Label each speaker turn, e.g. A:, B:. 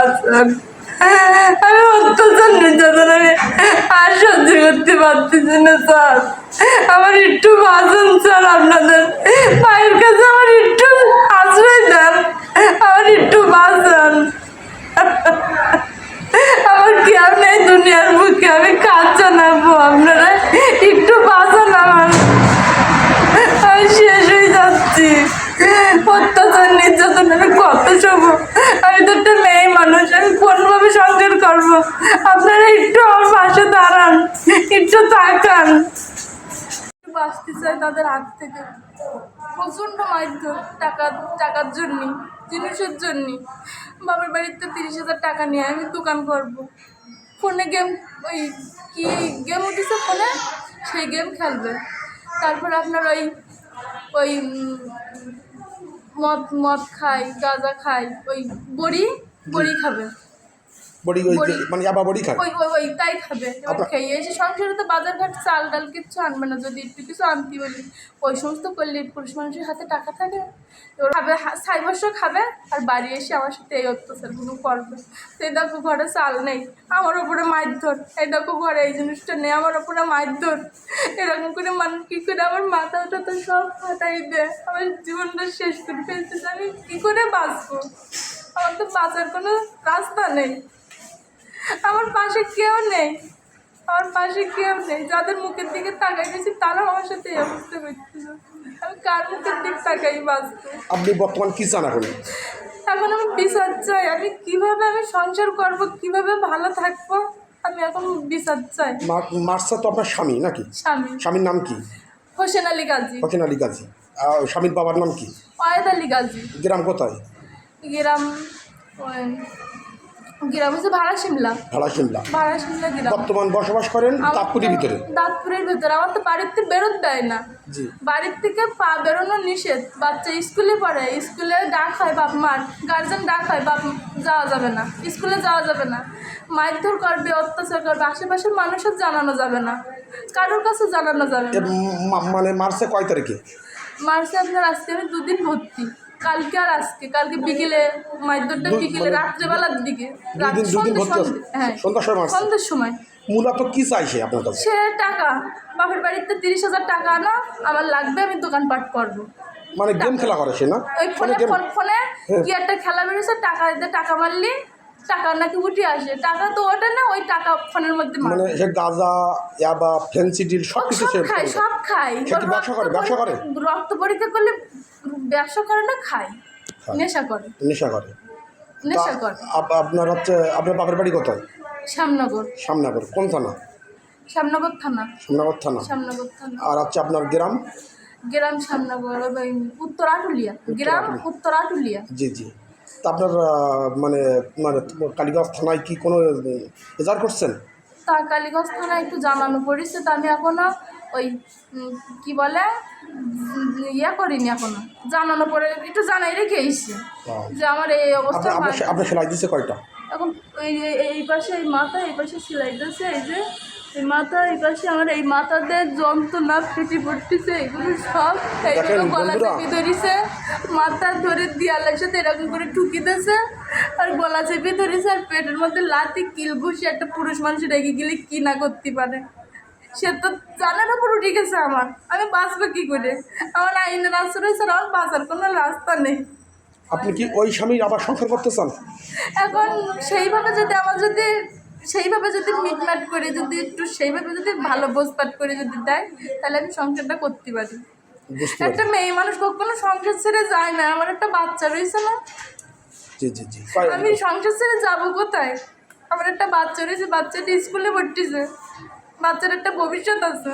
A: আমি অত্যাচার নির্যাতন আর সহ্য করতে পারতেছি না, স্যার। আমার একটু বাঁচুন, স্যার, আপনাদের। মায়ের কাছে আমার একটু আশ্রয় দেন। আমার একটু বাঁচান। আমার কেউ নেই দুনিয়ার একটু আমার পাশে দাঁড়ান, একটু তাকান। বাঁচতে চাই তাদের হাত থেকে। প্রচণ্ড মারধর টাকা, টাকার জন্যে, জিনিসের জন্যে। বাবার বাড়িতে তিরিশ হাজার টাকা নিয়ে আমি দোকান করব। ফোনে গেম ওই কি গেম উঠেছে ফোনে? সেই গেম খেলবে। তারপর আপনার ওই ওই মদ মদ খাই গাঁজা খাই ওই বড়ি বড়ি খাবে।
B: বড়ি ওই মানে আবার বড়ি খায়
A: ওই ওই ওই তাই খাবে। এবার খেয়ে এসে সংসারে তো বাজার ঘাট চাল ডাল কিচ্ছু আনবে না। যদি একটু কিছু আনতে বলি ওই সমস্ত করলে পুরুষ মানুষের হাতে টাকা থাকে। এবার খাবে সাই বর্ষ খাবে আর বাড়ি এসে আমার সাথে এই অত্যাচারগুলো করবে। তো এই দেখো ঘরে চাল নেই আমার ওপরে মারধর। এই দেখো ঘরে এই জিনিসটা নেই আমার ওপরে মারধর। এরকম করে মানুষ কী করে আমার মাথাটা তো সব ফাটাই দেয়। আমার জীবনটা শেষ করে ফেলতেছে আমি কী করে বাঁচবো? আমার তো বাঁচার কোনো রাস্তা নেই। আমার পাশে কেউ নেই। আমার পাশে কেউ নেই। যাদের মুখের দিকে তাকাই গেছি তারা আমার সাথে এই অবস্থা করছিল। আমি কার মুখের দিক তাকাই বাঁচতে?
B: আপনি বর্তমান কি চান এখন?
A: এখন আমি বিচার চাই। আমি কীভাবে আমি সংসার করব কীভাবে ভালো থাকব আমি এখন বিচার চাই।
B: মা- মার্সা তো আপনার স্বামী নাকি?
A: স্বামী।
B: স্বামীর নাম কি?
A: হোসেন আলী গাজী।
B: হোসেন আলী গাজী। স্বামীর বাবার নাম কি?
A: অয়েদ আলী গাজী।
B: গ্রাম কোথায়?
A: গ্রাম গ্রাম হচ্ছে ভাড়া সিমলা।
B: ভাড়া শিমলা
A: ভাড়া সিমলা গ্রাম।
B: বর্তমান বসবাস করেন
A: আমার
B: তাপপুরির ভিতরে?
A: দাঁতপুরের ভিতরে। আমার তো বাড়িতে বেরোতে দেয় না। বাড়ির থেকে পা বেরোনো নিষেধ। বাচ্চা স্কুলে পড়ে স্কুলে ডাক হয় বাপ মার। গার্জেন ডাক হয় বাপ যাওয়া যাবে না। স্কুলে যাওয়া যাবে না। মারধর করবে অত্যাচার করবে। আশেপাশের মানুষের জানানো যাবে না। কারোর কাছে জানানো যাবে না।
B: মানে মার্চে কয় তারিখে?
A: মার্চে আপনার আজকে আমি দুদিন ভর্তি। কালকে আর আজকে কালকে বিকেলে
B: মাইদরটা
A: বিকেলে
B: মানে
A: রাত্রেবেলার দিকে। হ্যাঁ।
B: সন্ধ্যার সময় মূলত কি চাইছে আপনার কাছে?
A: সে টাকা। বাপের বাড়িতে তিরিশ হাজার টাকা আনা আমার লাগবে আমি দোকানপাট করব।
B: মানে গেম খেলা করে সে না?
A: ওই ফোনে ফোন ফোনে
B: হ্যাঁ।
A: কি একটা খেলা বেরোছে টাকা দিতে টাকা মারলি টাকা নাকি উঠে আসে? টাকা তো ওঠে না ওই টাকা ফোনের মধ্যে
B: মানে সে গাঁজা ইয়াবা ফ্যান্সি ডিল সব কিছু
A: সব খায় সব খায়।
B: ব্যবসা করে? ব্যবসা করে?
A: রক্ত পরীক্ষা করলে ব্যবসা করে না খায়। নেশা করে।
B: নেশা করে।
A: নেশা করে।
B: আপনার হচ্ছে আপনার বাপের বাড়ি কোথায়?
A: শ্যামনগর।
B: সামনাগর কোন থানা?
A: শ্যামনগর থানা।
B: সামনাগর থানা।
A: শ্যামনগর থানা।
B: আর হচ্ছে আপনার গ্রাম?
A: গ্রাম শ্যামনগর উত্তর আটুলিয়া। গ্রাম উত্তর আটুলিয়া।
B: জি জি। তা আপনার মানে মানে কালীগঞ্জ থানায় কি কোনো এজার করছেন?
A: তা কালীগঞ্জ থানায় একটু জানানো পড়েছে তা আমি এখনও ওই কি বলে ইয়ে করিনি এখনও। জানানো পড়ে একটু জানাই রেখে এসছি যে আমার এই অবস্থা
B: আপনার সেলাই দিচ্ছে কয়টা?
A: এখন এই এই পাশে এই মাথা এই পাশে সেলাই দিচ্ছে এই যে এই মাথা এই পাশে আমার এই মাথাতে যন্ত্রণা ফেটে পড়তেছে এগুলো সব
B: দেখেন
A: গলা। চেপে ধরিছে। মাথা ধরে দেয়ালের সাথে এরকম করে ঠুকি দিয়েছে আর গলা চেপে ধরেছে আর পেটের মধ্যে লাতি কিল ঘুষি একটা পুরুষ মানুষ রেগে গেলে কি না করতে পারে? সে তো জানার উপর উঠে গেছে আমার। আমি বাঁচবো কি করে? আমার আইনের আশ্রয় ছাড়া আমার বাঁচার কোনো রাস্তা নেই।
B: আপনি কি ওই স্বামীর আবার সংসার করতে চান?
A: এখন সেইভাবে যদি আমার যদি সেইভাবে যদি মিটমাট করে যদি একটু সেইভাবে যদি ভালো বোঝপাট করে যদি দেয় তাহলে আমি সংসারটা করতে পারি। একটা মেয়ে মানুষ কখনো সংসার ছেড়ে যায় না আমার একটা বাচ্চা রয়েছে না।
B: জি জি জি
A: আমি সংসার ছেড়ে যাব কোথায়? আমার একটা বাচ্চা রয়েছে বাচ্চাটা স্কুলে ভর্তিছে বাচ্চার একটা ভবিষ্যৎ আছে।